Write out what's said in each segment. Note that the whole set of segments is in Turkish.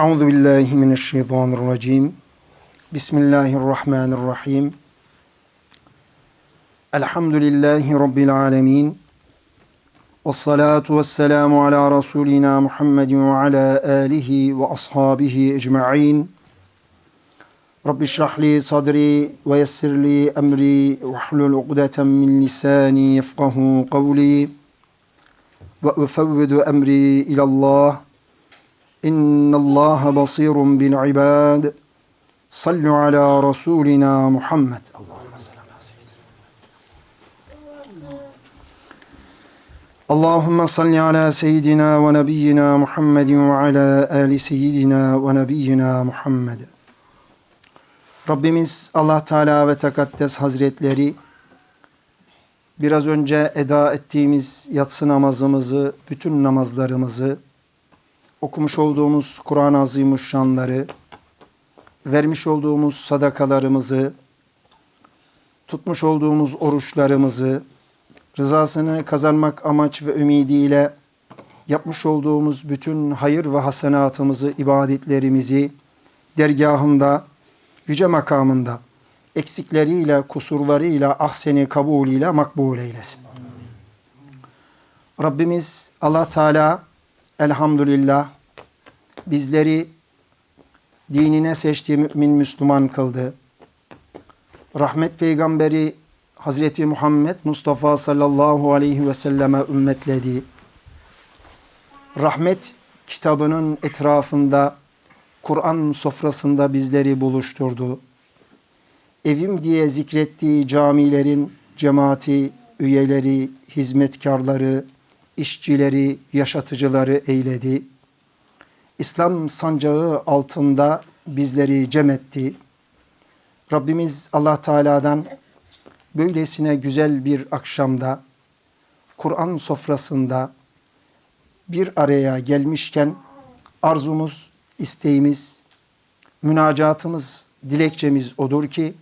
أعوذ بالله من الشيطان الرجيم. بسم الله الرحمن الرحيم. الحمد لله رب العالمين. والصلاة والسلام على رسولنا محمد وعلى آله وأصحابه أجمعين. رب اشرح لي صدري ويسر لي أمري وحلل عقدة من لساني يفقه قولي. وأفوض أمري إلى الله. İnna Allah basirun bil ibad. Sallu ala Rasulina Muhammed. Allahümme salli ala seyyidina. Allahümme salli ala seyyidina ve nebiyyina Muhammedin ve ala ali seyyidina ve nebiyyina Muhammed. Rabbimiz Allah Teala ve Tekaddes Hazretleri biraz önce eda ettiğimiz yatsı namazımızı, bütün namazlarımızı, okumuş olduğumuz Kur'an-ı Azimuşşanları, vermiş olduğumuz sadakalarımızı, tutmuş olduğumuz oruçlarımızı, rızasını kazanmak amaç ve ümidiyle yapmış olduğumuz bütün hayır ve hasenatımızı, ibadetlerimizi dergahında, yüce makamında eksikleriyle, kusurlarıyla, ahseni kabulüyle makbul eylesin. Rabbimiz Allah Teala elhamdülillah bizleri dinine seçtiği mümin Müslüman kıldı. Rahmet peygamberi Hazreti Muhammed Mustafa sallallahu aleyhi ve selleme ümmetledi. Rahmet kitabının etrafında Kur'an sofrasında bizleri buluşturdu. Evim diye zikrettiği camilerin cemaati, üyeleri, hizmetkarları, işçileri, yaşatıcıları eyledi. İslam sancağı altında bizleri cem etti. Rabbimiz Allah Teala'dan böylesine güzel bir akşamda Kur'an sofrasında bir araya gelmişken arzumuz, isteğimiz, münacatımız, dilekçemiz odur ki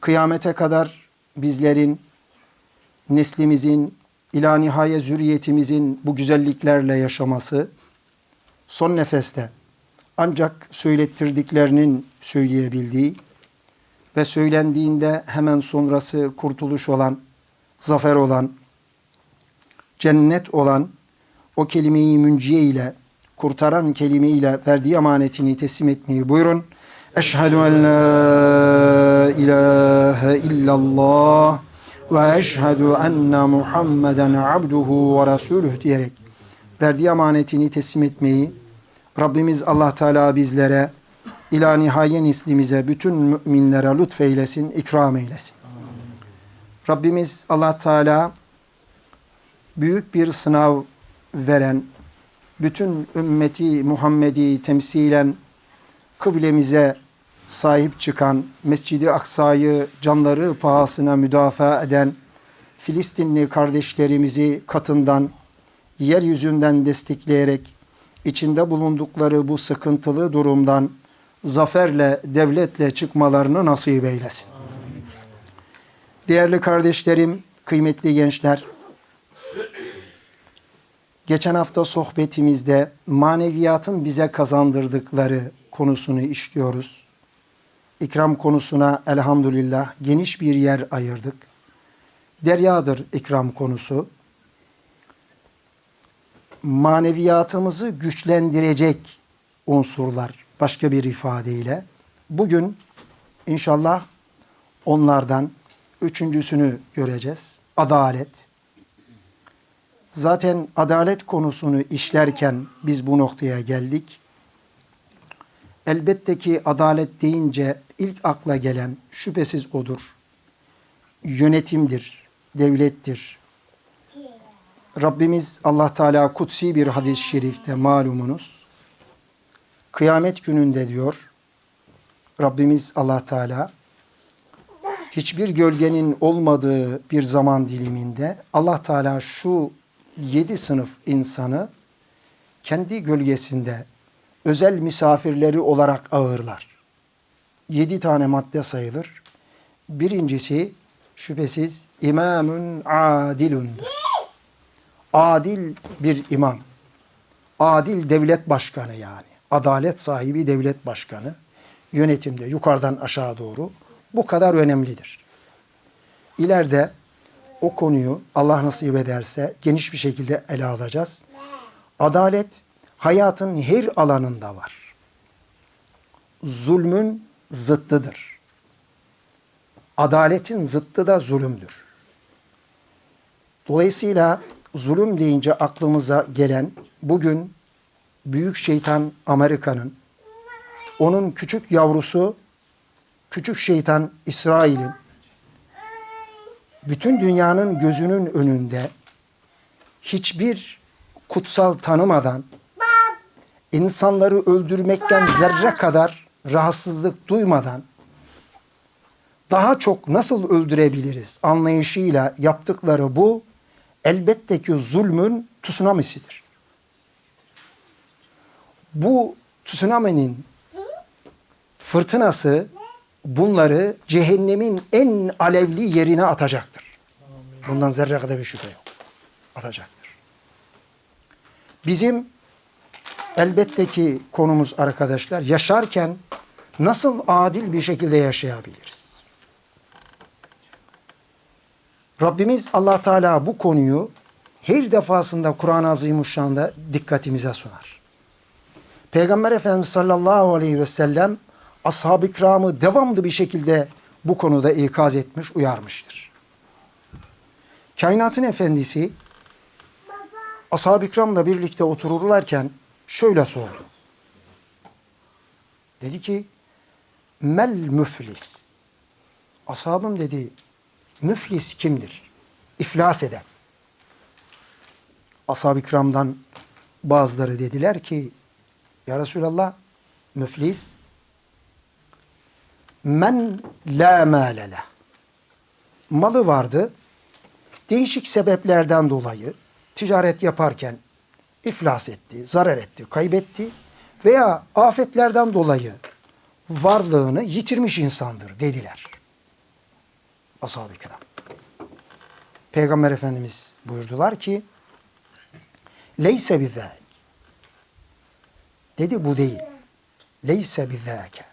kıyamete kadar bizlerin, neslimizin, ila nihaye zürriyetimizin bu güzelliklerle yaşaması son nefeste ancak söylettirdiklerinin söyleyebildiği ve söylendiğinde hemen sonrası kurtuluş olan, zafer olan, cennet olan o kelimeyi münciye ile, kurtaran kelime ile verdiği emanetini teslim etmeyi buyurun. Eşhedü en la ilahe illallah ve eşhedü enne Muhammeden abduhu ve resuluh diyerek verdiği emanetini teslim etmeyi Rabbimiz Allah Teala bizlere ila nihaye neslimize bütün müminlere lütfeylesin, ikram eylesin. Rabbimiz Allah Teala büyük bir sınav veren, bütün ümmeti Muhammed'i temsilen kıblemize sahip çıkan, Mescid-i Aksa'yı canları pahasına müdafaa eden Filistinli kardeşlerimizi katından, yeryüzünden destekleyerek içinde bulundukları bu sıkıntılı durumdan zaferle, devletle çıkmalarını nasip eylesin. Değerli kardeşlerim, kıymetli gençler, geçen hafta sohbetimizde maneviyatın bize kazandırdıkları konusunu işliyoruz. İkram konusuna elhamdülillah geniş bir yer ayırdık. Deryadır ikram konusu. Maneviyatımızı güçlendirecek unsurlar başka bir ifadeyle. Bugün inşallah onlardan üçüncüsünü göreceğiz. Adalet. Zaten adalet konusunu işlerken biz bu noktaya geldik. Elbette ki adalet deyince ilk akla gelen şüphesiz odur. Yönetimdir, devlettir. Rabbimiz Allah Teala kutsi bir hadis-i şerifte malumunuz. Kıyamet gününde diyor Rabbimiz Allah Teala hiçbir gölgenin olmadığı bir zaman diliminde Allah Teala şu yedi sınıf insanı kendi gölgesinde özel misafirleri olarak ağırlar. Yedi tane madde sayılır. Birincisi şüphesiz imamün adilundur. Adil bir imam. Adil devlet başkanı yani. adalet sahibi devlet başkanı, yönetimde yukarıdan aşağı doğru bu kadar önemlidir. İleride o konuyu Allah nasip ederse geniş bir şekilde ele alacağız. Adalet hayatın her alanında var. Zulmün zıttıdır. Adaletin zıttı da zulümdür. Dolayısıyla zulüm deyince aklımıza gelen bugün büyük şeytan Amerika'nın, onun küçük yavrusu küçük şeytan İsrail'in bütün dünyanın gözünün önünde hiçbir kutsal tanımadan insanları öldürmekten zerre kadar rahatsızlık duymadan daha çok nasıl öldürebiliriz anlayışıyla yaptıkları bu elbette ki zulmün tsunamisidir. Bu tsunami'nin fırtınası bunları cehennemin en alevli yerine atacaktır. Bundan zerre kadar bir şüphe yok. Atacaktır. Bizim elbette ki konumuz arkadaşlar yaşarken nasıl adil bir şekilde yaşayabiliriz? Rabbimiz Allah Teala bu konuyu her defasında Kur'an-ı Azimuşşan'da dikkatimize sunar. Peygamber Efendimiz sallallahu aleyhi ve sellem ashab-ı kiramı devamlı bir şekilde bu konuda ikaz etmiş, uyarmıştır. Kainatın efendisi ashab-ı kiramla birlikte otururlarken şöyle sordu. Dedi ki mel müflis. Ashabım dedi müflis kimdir? İflas eden. Ashab-ı kiramdan bazıları dediler ki ya Resulallah müflis men la mâle leh. Malı vardı. Değişik sebeplerden dolayı ticaret yaparken iflas etti, zarar etti, kaybetti veya afetlerden dolayı varlığını yitirmiş insandır dediler Ashab-ı kiram. Peygamber Efendimiz buyurdular ki Leyse bizâk. Dedi bu değil. Leyse bizâke.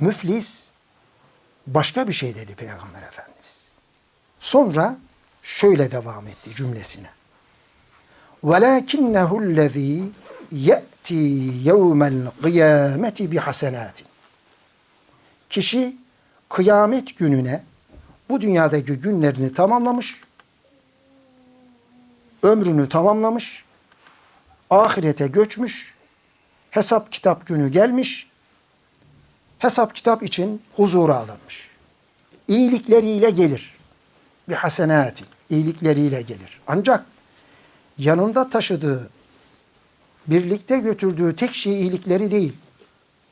Müflis başka bir şey dedi Peygamber Efendimiz. Sonra şöyle devam etti cümlesine. وَلَاكِنَّهُ الَّذ۪ي يَأْتِي يَوْمَ الْقِيَامَةِ بِحَسَنَاتٍ Kişi kıyamet gününe bu dünyadaki günlerini tamamlamış, ömrünü tamamlamış, ahirete göçmüş, hesap kitap günü gelmiş, hesap kitap için huzura alınmış. İyilikleriyle gelir. Bir hasenati, iyilikleriyle gelir. Ancak yanında taşıdığı, birlikte götürdüğü tek şey iyilikleri değil.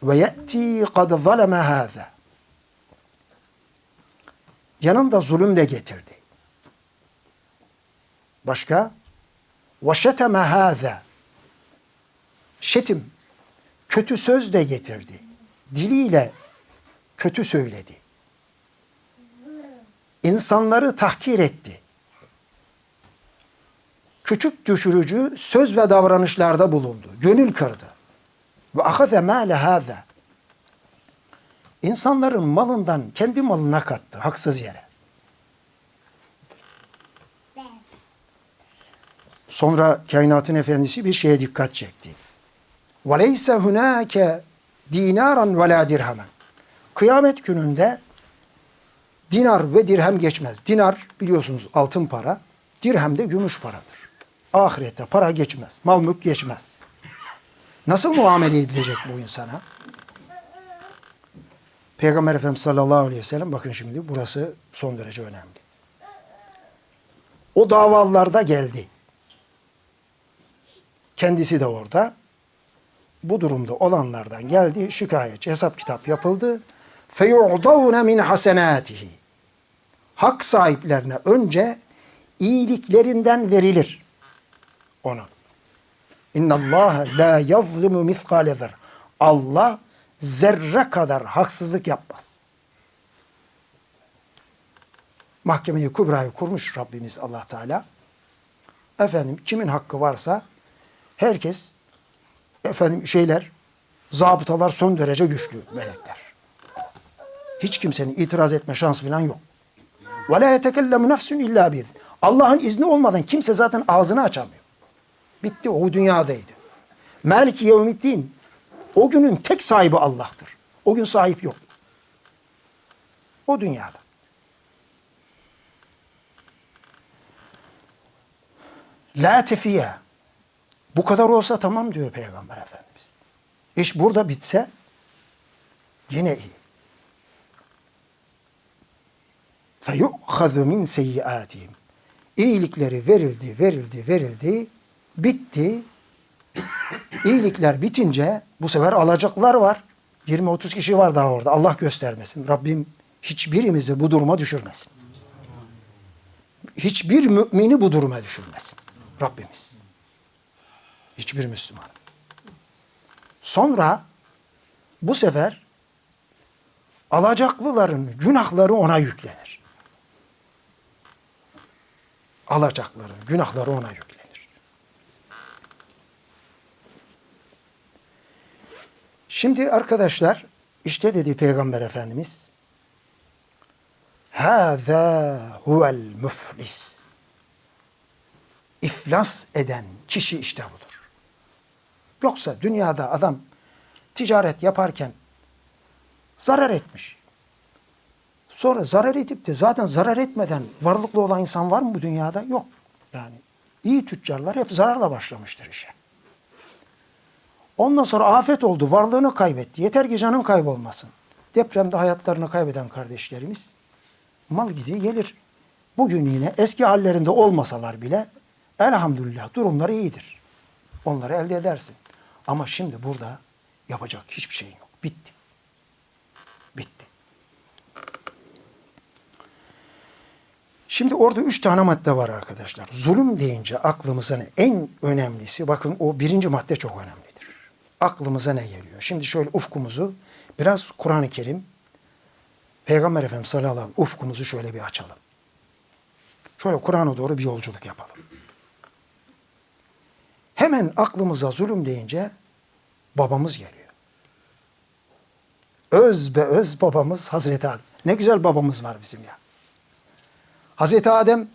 Ve ye'ti kad zaleme hâze. Yanında zulüm de getirdi. Başka? Şeteme hâze. Şetim, kötü söz de getirdi. Diliyle kötü söyledi. İnsanları tahkir etti. Küçük düşürücü söz ve davranışlarda bulundu. Gönül kırdı. Ve ahaze mâle hâze İnsanların malından kendi malına kattı haksız yere. Sonra kainatın efendisi bir şeye dikkat çekti. وَلَيْسَ هُنَاكَ dinaran ve la dirhemen. Kıyamet gününde dinar ve dirhem geçmez. Dinar biliyorsunuz altın para, dirhem de gümüş paradır. Ahirette para geçmez, mal mülk geçmez. Nasıl muamele edilecek bu insana? Peygamber Efendimiz sallallahu aleyhi ve sellem bakın şimdi burası son derece önemli. O davalarda geldi. Kendisi de orada. Bu durumda olanlardan geldi şikayetçi hesap kitap yapıldı. Feyu'davne min hasenatihi. Hak sahiplerine önce iyiliklerinden verilir ona. İnna Allah la yazlimu miskale. Allah zerre kadar haksızlık yapmaz. Mahkemeyi Kubra'yı kurmuş Rabbimiz Allah Teala. Efendim kimin hakkı varsa herkes efendim şeyler, zabıtalar son derece güçlü melekler. Hiç kimsenin itiraz etme şansı falan yok. Ve la yetekellemu nefsun illa bir. Allah'ın izni olmadan kimse zaten ağzını açamıyor. Bitti o dünyadaydı. Maliki yevmiddin. O günün tek sahibi Allah'tır. O gün sahip yok. O dünyada. La tefiye. Bu kadar olsa tamam diyor Peygamber Efendimiz. İş burada bitse yine iyi. فَيُؤْخَذُ مِنْ سَيِّئَاتِهِمْ İyilikleri verildi, verildi, verildi. Bitti. İyilikler bitince bu sefer alacaklar var. 20-30 kişi var daha orada. Allah göstermesin. Rabbim hiçbirimizi bu duruma düşürmesin. Hiçbir mümini bu duruma düşürmesin. Rabbimiz. Hiçbir Müslüman. Sonra bu sefer alacaklıların günahları ona yüklenir. Alacakların günahları ona yüklenir. Şimdi arkadaşlar işte dedi Peygamber Efendimiz Hâzâ huvel müflis. İflas eden kişi işte budur. Yoksa dünyada adam ticaret yaparken zarar etmiş. Sonra zarar edip de zaten zarar etmeden varlıklı olan insan var mı bu dünyada? Yok. Yani iyi tüccarlar hep zararla başlamıştır işe. Ondan sonra afet oldu, varlığını kaybetti. Yeter ki canın kaybolmasın. Depremde hayatlarını kaybeden kardeşlerimiz mal gidiyor gelir. Bugün yine eski hallerinde olmasalar bile elhamdülillah durumları iyidir. Onları elde edersin. Ama şimdi burada yapacak hiçbir şey yok. Bitti. Bitti. Şimdi orada üç tane madde var arkadaşlar. Zulüm deyince aklımıza ne? En önemlisi, bakın o birinci madde çok önemlidir. Aklımıza ne geliyor? Şimdi şöyle ufkumuzu biraz Kur'an-ı Kerim, Peygamber Efendimiz sallallahu aleyhi ve sellem ufkumuzu şöyle bir açalım. Şöyle Kur'an'a doğru bir yolculuk yapalım. Hemen aklımıza zulüm deyince babamız geliyor. Öz be öz babamız Hazreti Adem. Ne güzel babamız var bizim ya. Hazreti Adem,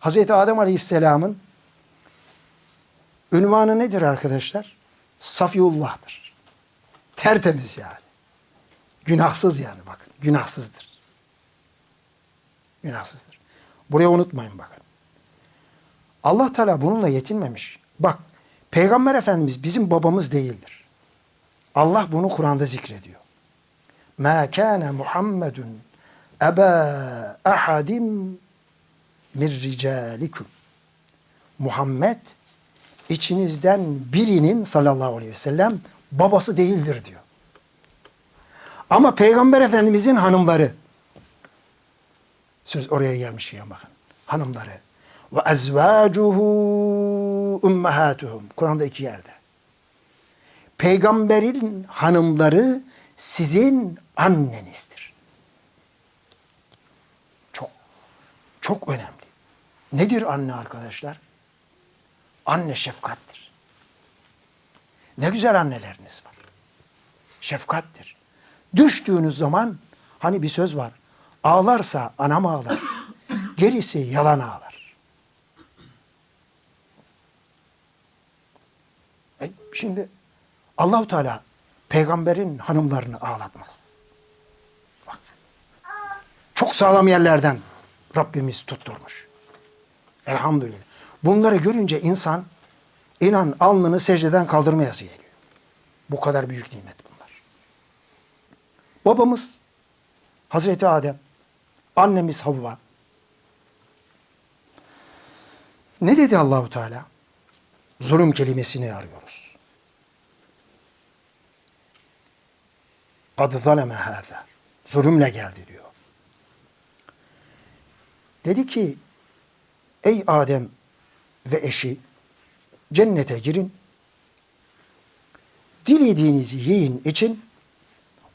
Hazreti Adem Aleyhisselam'ın ünvanı nedir arkadaşlar? Safiullah'tır. Tertemiz yani. Günahsız yani bakın. Günahsızdır. Günahsızdır. Buraya unutmayın bakın. Allah Teala bununla yetinmemiş. Bak Peygamber Efendimiz bizim babamız değildir. Allah bunu Kur'an'da zikrediyor. Ma kana Muhammedun eba ahadim min ricalikum. Muhammed içinizden birinin sallallahu aleyhi ve sellem babası değildir diyor. Ama Peygamber Efendimizin hanımları söz oraya gelmiş ya bakın. Hanımları ve ezvacuhu ummahatuhum. Kur'an'da iki yerde. Peygamberin hanımları sizin annenizdir. Çok çok önemli. Nedir anne arkadaşlar? Anne şefkattir. Ne güzel anneleriniz var. Şefkattir. Düştüğünüz zaman hani bir söz var. Ağlarsa anam ağlar. Gerisi yalan ağlar. E şimdi Allahu Teala peygamberin hanımlarını ağlatmaz. Bak. Çok sağlam yerlerden Rabbimiz tutturmuş. Elhamdülillah. Bunları görünce insan inan alnını secdeden kaldırmayası geliyor. Bu kadar büyük nimet bunlar. Babamız Hazreti Adem, annemiz Havva. Ne dedi Allahu Teala? Zulüm kelimesini arıyoruz. Kad zaleme hâzâ. Zulümle geldi diyor. Dedi ki ey Adem ve eşi cennete girin. Dilediğinizi yiyin için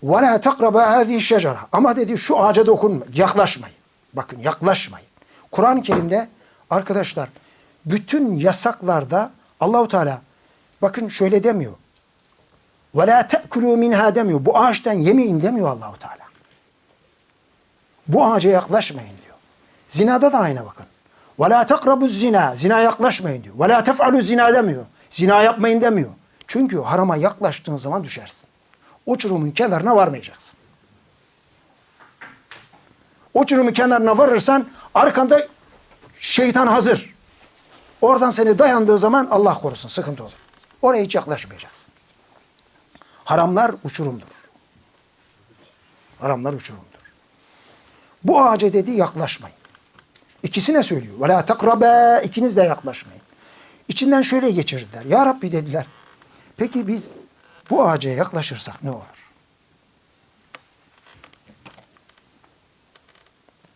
ve la takraba hâzihi şecera. Ama dedi şu ağaca dokunma, yaklaşmayın. Bakın yaklaşmayın. Kur'an-ı Kerim'de arkadaşlar bütün yasaklarda Allahu Teala bakın şöyle demiyor. Ve la te'kulû minhâ demiyor. Bu ağaçtan yemeyin demiyor Allahu Teala. Bu ağaca yaklaşmayın diyor. Zinada da aynı bakın. Ve la tekrabu zina. Zina yaklaşmayın diyor. Ve la tef'alü zina demiyor. Zina yapmayın demiyor. Çünkü harama yaklaştığın zaman düşersin. Uçurumun kenarına varmayacaksın. Uçurumun kenarına varırsan arkanda şeytan hazır. Oradan seni dayandığı zaman Allah korusun sıkıntı olur. Oraya hiç yaklaşmayacaksın. Haramlar uçurumdur. Haramlar uçurumdur. Bu ağaca dedi yaklaşmayın. İkisine söylüyor. Ve la takrabe ikiniz de yaklaşmayın. İçinden şöyle geçirdiler. Ya Rabbi dediler. Peki biz bu ağaca yaklaşırsak ne olur?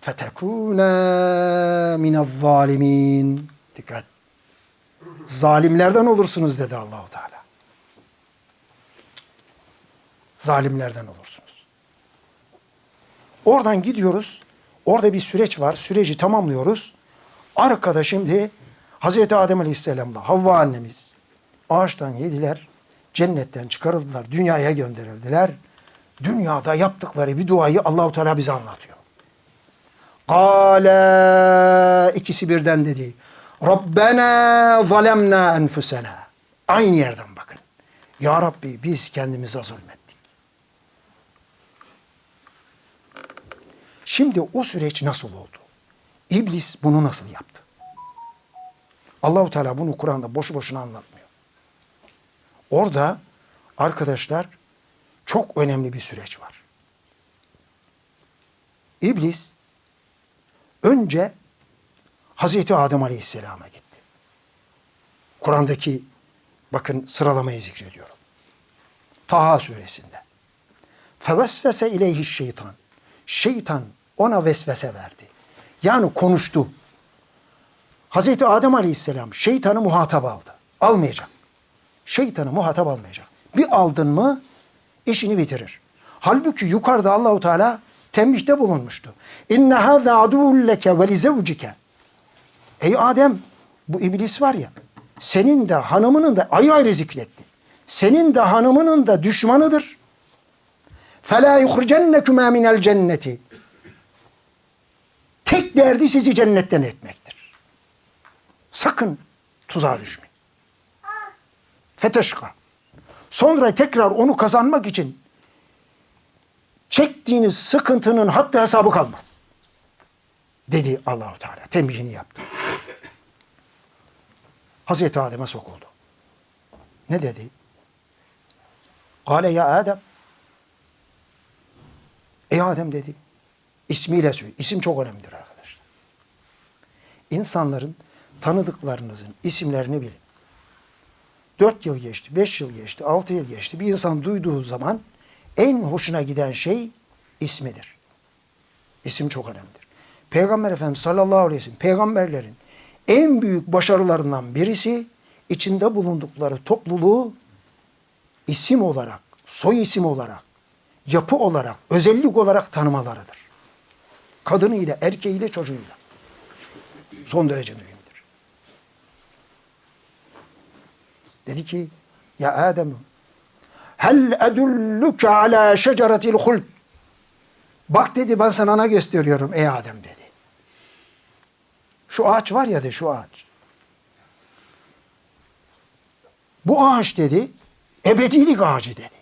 fetekûne minezzalimin. Dikkat. Zalimlerden olursunuz dedi Allahu Teala. Zalimlerden olursunuz. Oradan gidiyoruz. Orada bir süreç var. Süreci tamamlıyoruz. Arkada şimdi Hazreti Adem Aleyhisselam'la Havva annemiz ağaçtan yediler. Cennetten çıkarıldılar. Dünyaya gönderildiler. Dünyada yaptıkları bir duayı Allahu Teala bize anlatıyor. Kale ikisi birden dedi. Rabbena zalemna enfusena. Aynı yerden bakın. Ya Rabbi biz kendimize zulmettik. Şimdi o süreç nasıl oldu? İblis bunu nasıl yaptı? Allahu Teala bunu Kur'an'da boşu boşuna anlatmıyor. Orada arkadaşlar çok önemli bir süreç var. İblis önce Hazreti Adem Aleyhisselam'a gitti. Kur'an'daki bakın sıralamayı zikrediyorum. Taha suresinde. Fevesvese ileyhi şeytan. Şeytan ona vesvese verdi. Yani konuştu. Hazreti Adem Aleyhisselam şeytanı muhatap aldı. Almayacak. Şeytanı muhatap almayacak. Bir aldın mı işini bitirir. Halbuki yukarıda Allahu Teala tembihte bulunmuştu. İnne haza aduvul leke ve li. Ey Adem bu iblis var ya senin de hanımının da ayrı ayrı zikretti. Senin de hanımının da düşmanıdır. Fela yuhricennekuma minel cenneti. Tek derdi sizi cennetten etmektir. Sakın tuzağa düşmeyin. Feteşka. Sonra tekrar onu kazanmak için çektiğiniz sıkıntının hatta hesabı kalmaz. Dedi Allahu Teala. Tembihini yaptı. Hazreti Adem'e sokuldu. Ne dedi? Kale ya Adem. Ey Adem dedi. İsmiyle söyle. İsim çok önemlidir arkadaşlar. İnsanların tanıdıklarınızın isimlerini bilin. Dört yıl geçti, beş yıl geçti, altı yıl geçti. Bir insan duyduğu zaman en hoşuna giden şey ismidir. İsim çok önemlidir. Peygamber Efendimiz sallallahu aleyhi ve sellem peygamberlerin en büyük başarılarından birisi içinde bulundukları topluluğu isim olarak, soy isim olarak, yapı olarak, özellik olarak tanımalarıdır. Kadınıyla, erkeğiyle, çocuğuyla. Son derece mühimdir. Dedi ki, ya Adem, hel edulluke ala şeceretil huld. Bak dedi ben sana ne gösteriyorum ey Adem dedi. Şu ağaç var ya de şu ağaç. Bu ağaç dedi ebedilik ağacı dedi.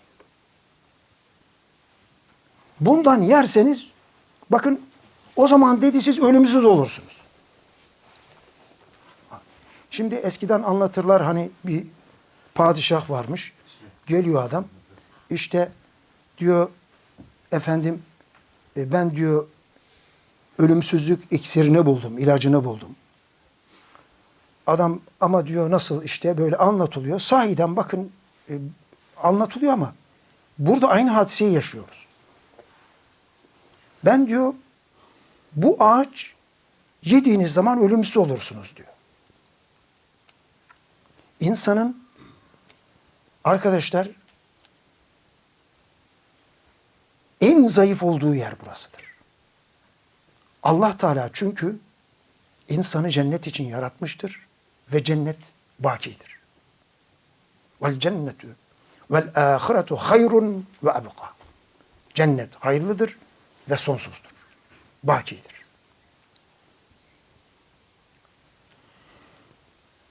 Bundan yerseniz bakın o zaman dedi siz ölümsüz olursunuz. Şimdi eskiden anlatırlar hani bir padişah varmış. Geliyor adam. İşte diyor efendim e, ben diyor ölümsüzlük iksirini buldum, ilacını buldum. Adam ama diyor nasıl işte böyle anlatılıyor. Sahiden bakın e, anlatılıyor ama burada aynı hadiseyi yaşıyoruz. Ben diyor bu ağaç yediğiniz zaman ölümsüz olursunuz diyor. İnsanın arkadaşlar en zayıf olduğu yer burasıdır. Allah Teala çünkü insanı cennet için yaratmıştır ve cennet bakidir. Vel cennetu Vel ahiretu hayrun ve ebqa. Cennet hayırlıdır ve sonsuzdur. Bakidir.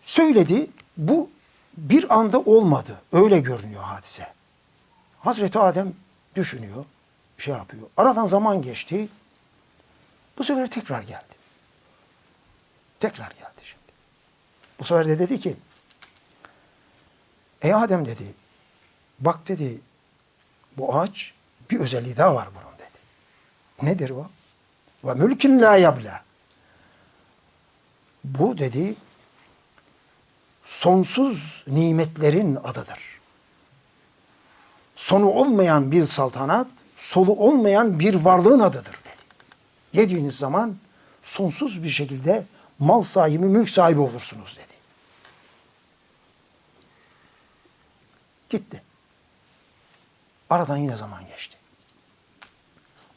Söyledi. Bu bir anda olmadı. Öyle görünüyor hadise. Hazreti Adem düşünüyor, şey yapıyor. Aradan zaman geçti. Bu sefer tekrar geldi. Tekrar geldi şimdi. Bu sefer de dedi ki, Ey Adem dedi, bak dedi, bu ağaç bir özelliği daha var bunun dedi. Nedir o? Ve mülkün la yabla. Bu dedi, sonsuz nimetlerin adıdır. Sonu olmayan bir saltanat, solu olmayan bir varlığın adıdır dedi. Yediğiniz zaman sonsuz bir şekilde mal sahibi, mülk sahibi olursunuz dedi. Gitti. Aradan yine zaman geçti.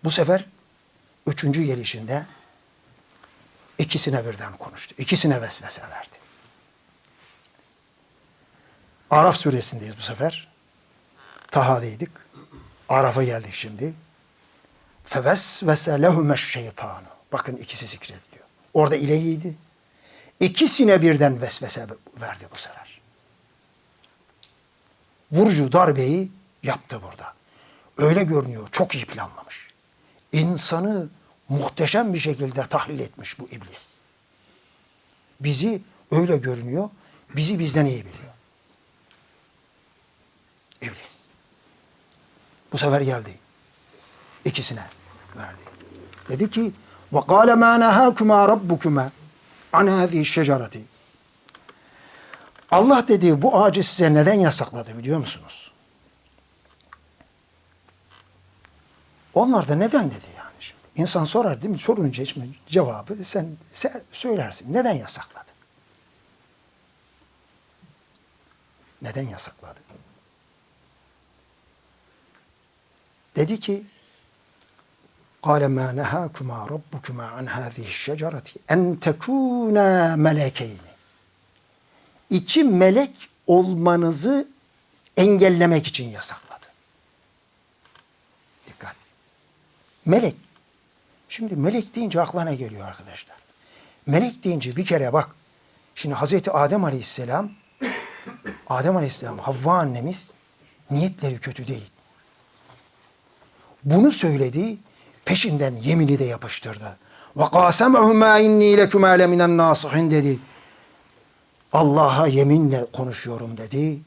Bu sefer üçüncü gelişinde ikisine birden konuştu. İkisine vesvese verdi. Araf suresindeyiz bu sefer. Taha'daydık. Araf'a geldik şimdi. Fevesvese lehumeş şeytanu. Bakın ikisi zikrediliyor. Orada ilehiydi. İkisine birden vesvese verdi bu sefer. Vurucu darbeyi yaptı burada. Öyle görünüyor. Çok iyi planlamış. İnsanı muhteşem bir şekilde tahlil etmiş bu iblis. Bizi öyle görünüyor. Bizi bizden iyi biliyor. İblis. Bu sefer geldi. İkisine verdi. Dedi ki وَقَالَ مَا نَهَاكُمَا رَبُّكُمَا عَنْ هَذِهِ الشَّجَرَةِ Allah dedi bu ağacı size neden yasakladı biliyor musunuz? Onlar da neden dedi yani şimdi. İnsan sorar değil mi? Sorunca şimdi cevabı sen, sen söylersin. Neden yasakladı? Neden yasakladı? Dedi ki قال ما نهاكما ربكما عن هذه الشجرة أن تكونا ملكين İki melek olmanızı engellemek için yasakladı. Dikkat. Melek. Şimdi melek deyince aklına geliyor arkadaşlar. Melek deyince bir kere bak. Şimdi Hazreti Adem Aleyhisselam Adem Aleyhisselam Havva annemiz niyetleri kötü değil. Bunu söyledi, peşinden yemini de yapıştırdı. Ve qasemehuma inni lekuma leminen nasihin dedi. Allah'a yeminle konuşuyorum dedi.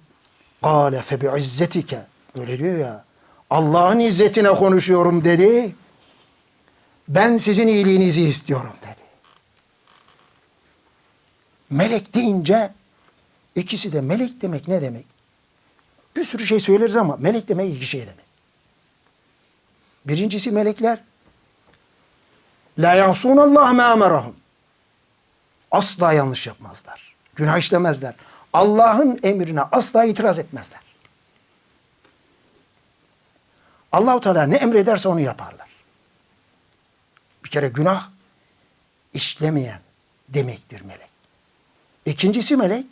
Kâle fe bi'izzetike. Öyle diyor ya. Allah'ın izzetine konuşuyorum dedi. Ben sizin iyiliğinizi istiyorum dedi. Melek deyince ikisi de melek demek ne demek? Bir sürü şey söyleriz ama melek demek iki şey demek. Birincisi melekler. La yasunallah ma emerahum. Asla yanlış yapmazlar. Günah işlemezler. Allah'ın emrine asla itiraz etmezler. Allahu Teala ne emrederse onu yaparlar. Kere günah işlemeyen demektir melek. İkincisi melek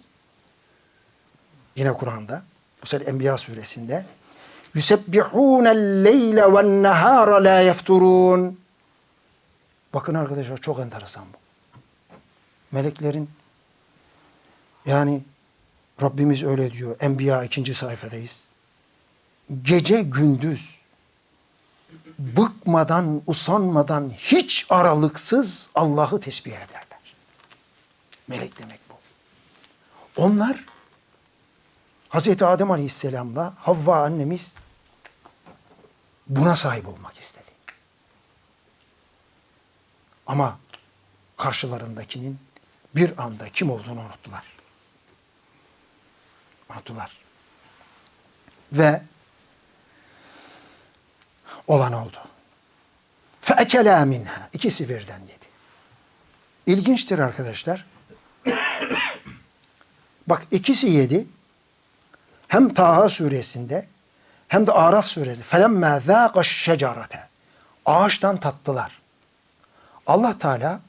yine Kur'an'da bu sefer Enbiya suresinde leyle ven nehâra la yefturûn. Bakın arkadaşlar çok enteresan bu. Meleklerin yani Rabbimiz öyle diyor. Enbiya ikinci sayfadayız. Gece gündüz bıkmadan, usanmadan, hiç aralıksız Allah'ı tesbih ederler. Melek demek bu. Onlar Hazreti Adem Aleyhisselam'la Havva annemiz buna sahip olmak istedi. Ama karşılarındakinin bir anda kim olduğunu unuttular. Unuttular. Ve olan oldu. Feekela minha. İkisi birden yedi. İlginçtir arkadaşlar. Bak ikisi yedi. Hem Taha suresinde hem de Araf suresi. Felemme zâqa şecarete. Ağaçtan tattılar. Allah Teala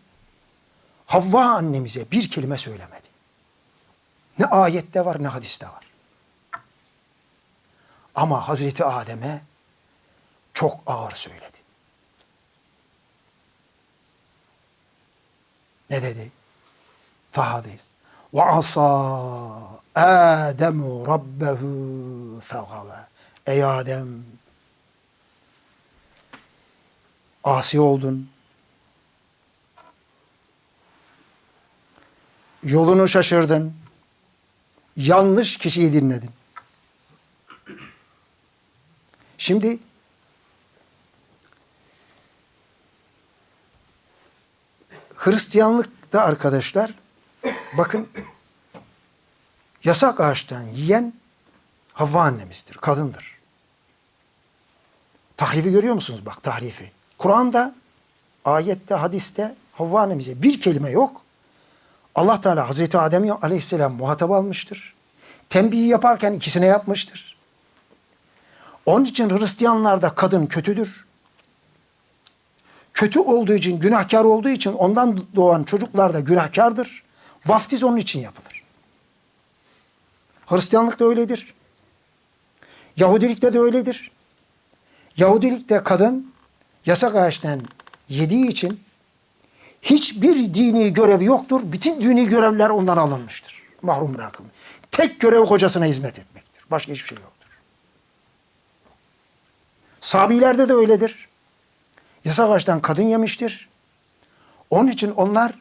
Havva annemize bir kelime söylemedi. Ne ayette var ne hadiste var. Ama Hazreti Adem'e çok ağır söyledi. Ne dedi? Taha'dayız. Ve asa Ademu rabbehu fegave. Ey Adem asi oldun. Yolunu şaşırdın. Yanlış kişiyi dinledin. Şimdi Hristiyanlıkta arkadaşlar bakın yasak ağaçtan yiyen Havva annemizdir, kadındır. Tahrifi görüyor musunuz bak tahrifi? Kur'an'da, ayette, hadiste Havva annemize bir kelime yok. Allah Teala Hazreti Adem'i aleyhisselam muhatap almıştır. Tembihi yaparken ikisine yapmıştır. Onun için Hristiyanlarda kadın kötüdür. Kötü olduğu için, günahkar olduğu için ondan doğan çocuklar da günahkardır. Vaftiz onun için yapılır. Hristiyanlık da öyledir. Yahudilikte de öyledir. Yahudilikte kadın yasak ağaçtan yediği için hiçbir dini görevi yoktur. Bütün dini görevler ondan alınmıştır. Mahrum bırakılmış. Tek görev kocasına hizmet etmektir. Başka hiçbir şey yoktur. Sabilerde de öyledir. Yasak ağaçtan kadın yemiştir. Onun için onlar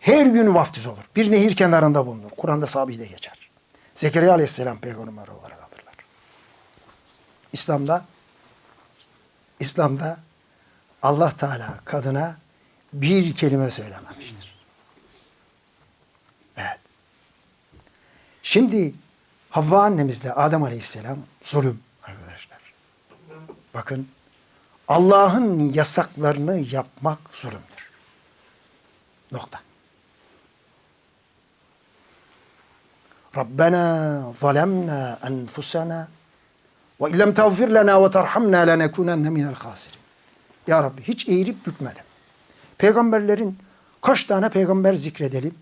her gün vaftiz olur. Bir nehir kenarında bulunur. Kur'an'da Sabi'de geçer. Zekeriya aleyhisselam peygamber olarak alırlar. İslam'da İslam'da Allah Teala kadına bir kelime söylememiştir. Evet. Şimdi Havva annemizle Adem Aleyhisselam zulüm arkadaşlar. Bakın Allah'ın yasaklarını yapmak zulümdür. Nokta. Rabbena zalemna enfusana ve illem tağfir lana ve terhamna lenekunenne minel khasirin. Ya Rabbi hiç eğilip bükmeden. Peygamberlerin kaç tane peygamber zikredelim?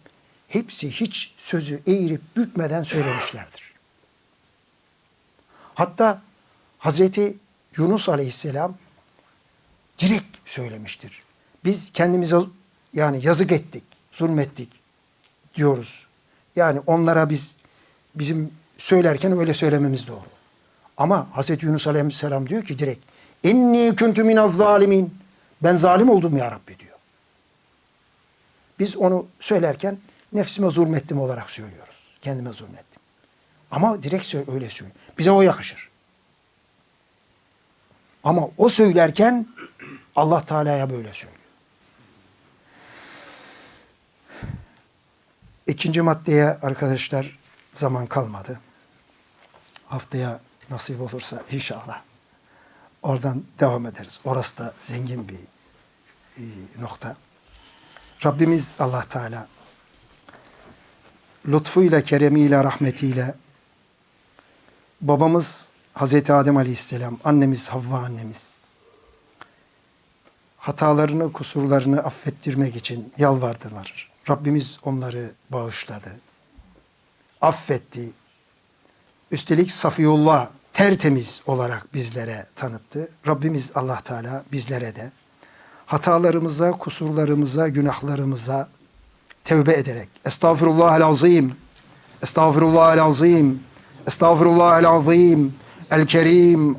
Hepsi hiç sözü eğirip bükmeden söylemişlerdir. Hatta Hazreti Yunus Aleyhisselam direkt söylemiştir. Biz kendimize yani yazık ettik, zulmettik diyoruz. Yani onlara biz bizim söylerken öyle söylememiz doğru. Ama Hazreti Yunus Aleyhisselam diyor ki direkt inni kuntu minaz zalimin. Ben zalim oldum ya Rabbi diyor. Biz onu söylerken nefsime zulmettim olarak söylüyoruz. Kendime zulmettim. Ama direkt öyle söylüyor. Bize o yakışır. Ama o söylerken Allah Teala'ya böyle söylüyor. İkinci maddeye arkadaşlar zaman kalmadı. Haftaya nasip olursa inşallah oradan devam ederiz. Orası da zengin bir e, nokta. Rabbimiz Allah Teala lütfuyla, keremiyle, rahmetiyle babamız Hazreti Adem Aleyhisselam, annemiz Havva annemiz hatalarını, kusurlarını affettirmek için yalvardılar. Rabbimiz onları bağışladı. Affetti. Üstelik Safiyullah tertemiz olarak bizlere tanıttı. Rabbimiz Allah Teala bizlere de hatalarımıza, kusurlarımıza, günahlarımıza tevbe ederek Estağfirullahel azim Estağfirullahel azim Estağfirullahel azim El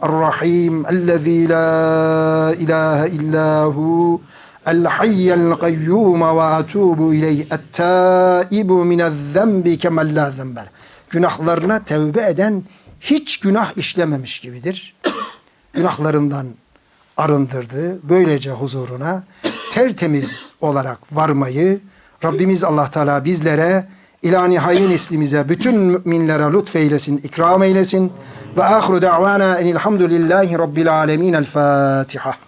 Rahim Ellezî la ilahe illahu El hayyel kayyum ve atubu ileyh Et-tâibu minez-zembi kemel la zember Günahlarına tevbe eden hiç günah işlememiş gibidir. Günahlarından arındırdı. Böylece huzuruna tertemiz olarak varmayı Rabbimiz Allah Teala bizlere ila nihai neslimize bütün müminlere lütfeylesin, ikram eylesin. Ve ahiru da'vana enilhamdülillahi rabbil alemin. El Fatiha.